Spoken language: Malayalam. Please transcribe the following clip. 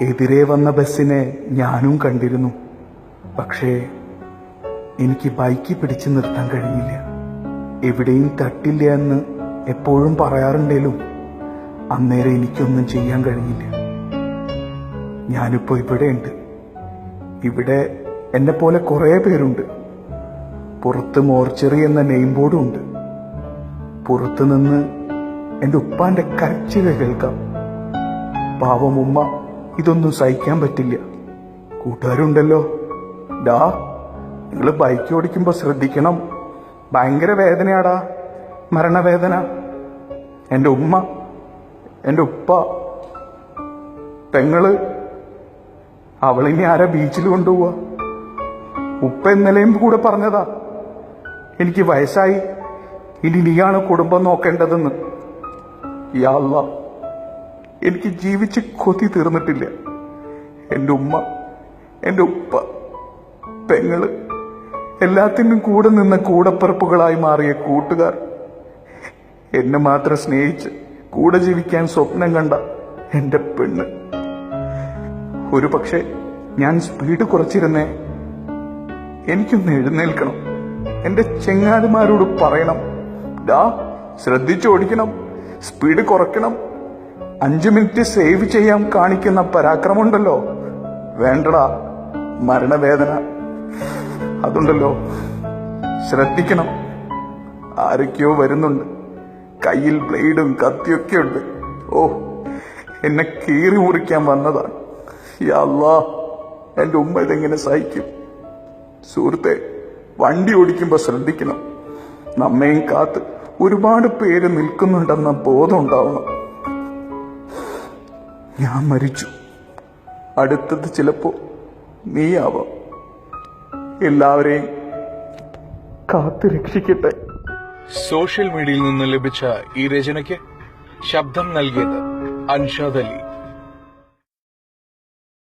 എതിരെ വന്ന ബസ്സിനെ ഞാനും കണ്ടിരുന്നു. പക്ഷേ എനിക്ക് ബൈക്ക് പിടിച്ചു നിർത്താൻ കഴിഞ്ഞില്ല എവിടെയും തട്ടില്ല എന്ന് എപ്പോഴും പറയാറുണ്ടേലും അന്നേരം എനിക്കൊന്നും ചെയ്യാൻ കഴിഞ്ഞില്ല ഞാനിപ്പോ ഇവിടെയുണ്ട്. ഇവിടെ എന്നെ പോലെ കുറെ പേരുണ്ട്. പുറത്ത് മോർച്ചറി എന്ന നെയിം ബോർഡും ഉണ്ട്. പുറത്തുനിന്ന് എന്റെ ഉപ്പാന്റെ കരച്ചിൽ കേൾക്കാം. പാവം ഉമ്മ ഇതൊന്നും സഹിക്കാൻ പറ്റില്ല. കൂട്ടുകാരുണ്ടല്ലോ. ഡാ നിങ്ങൾ ബൈക്ക് ഓടിക്കുമ്പോൾ ശ്രദ്ധിക്കണം. ഭയങ്കര വേദനയാടാ. മരണവേദന. എന്റെ ഉമ്മ എന്റെ ഉപ്പ പെങ്ങൾ അവളിനി ആരാ ബീച്ചിൽ കൊണ്ടുപോവാ? ഉപ്പ ഇന്നലെയും കൂടെ പറഞ്ഞതാ എനിക്ക് വയസ്സായി. ഇനി നീയാണ് കുടുംബം നോക്കേണ്ടതെന്ന്. യാ എനിക്ക് ജീവിച്ച് കൊതി തീർന്നിട്ടില്ല. എന്റെ ഉമ്മ എന്റെ ഉപ്പ പെങ്ങൾ എല്ലാത്തിനും കൂടെ നിന്ന കൂടപ്പിറപ്പുകളായി മാറിയ കൂട്ടുകാർ എന്നെ മാത്രം സ്നേഹിച്ച് കൂടെ ജീവിക്കാൻ സ്വപ്നം കണ്ട എന്റെ പെണ്ണ്. ഒരു പക്ഷേ ഞാൻ സ്പീഡ് കുറച്ചിരുന്നേ. എനിക്കൊന്ന് എഴുന്നേൽക്കണം. എന്റെ ചെങ്ങാതിമാരോട് പറയണം. ഡാ ശ്രദ്ധിച്ചു ഓടിക്കണം സ്പീഡ് കുറയ്ക്കണം. അഞ്ചു മിനിറ്റ് സേവ് ചെയ്യാൻ കാണിക്കുന്ന പരാക്രമമുണ്ടല്ലോ. വേണ്ടടാ മരണവേദന. അതുണ്ടല്ലോ. ശ്രദ്ധിക്കണം. ആരൊക്കെയോ വരുന്നുണ്ട്. കയ്യിൽ ബ്ലേഡും കത്തിയൊക്കെ ഉണ്ട്. ഓ എന്നെ കീറി മുറിക്കാൻ വന്നതാണ് യാ എന്റെ ഉമ്മ ഇതെങ്ങനെ സഹിക്കും? സുഹൃത്തെ വണ്ടി ഓടിക്കുമ്പോൾ ശ്രദ്ധിക്കണം. നമ്മയും കാത്ത് ഒരുപാട് പേര് നിൽക്കുന്നുണ്ടെന്ന ബോധം ഉണ്ടാവണം. ഞാൻ മരിച്ചു. അടുത്തത് ചിലപ്പോൾ നീയാവാം. എല്ലാവരെയും കാത്തു രക്ഷിക്കട്ടെ. സോഷ്യൽ മീഡിയയിൽ നിന്ന് ലഭിച്ച ഈ രചനയ്ക്ക് ശബ്ദം നൽകിയത് അൻഷാദ് അലി.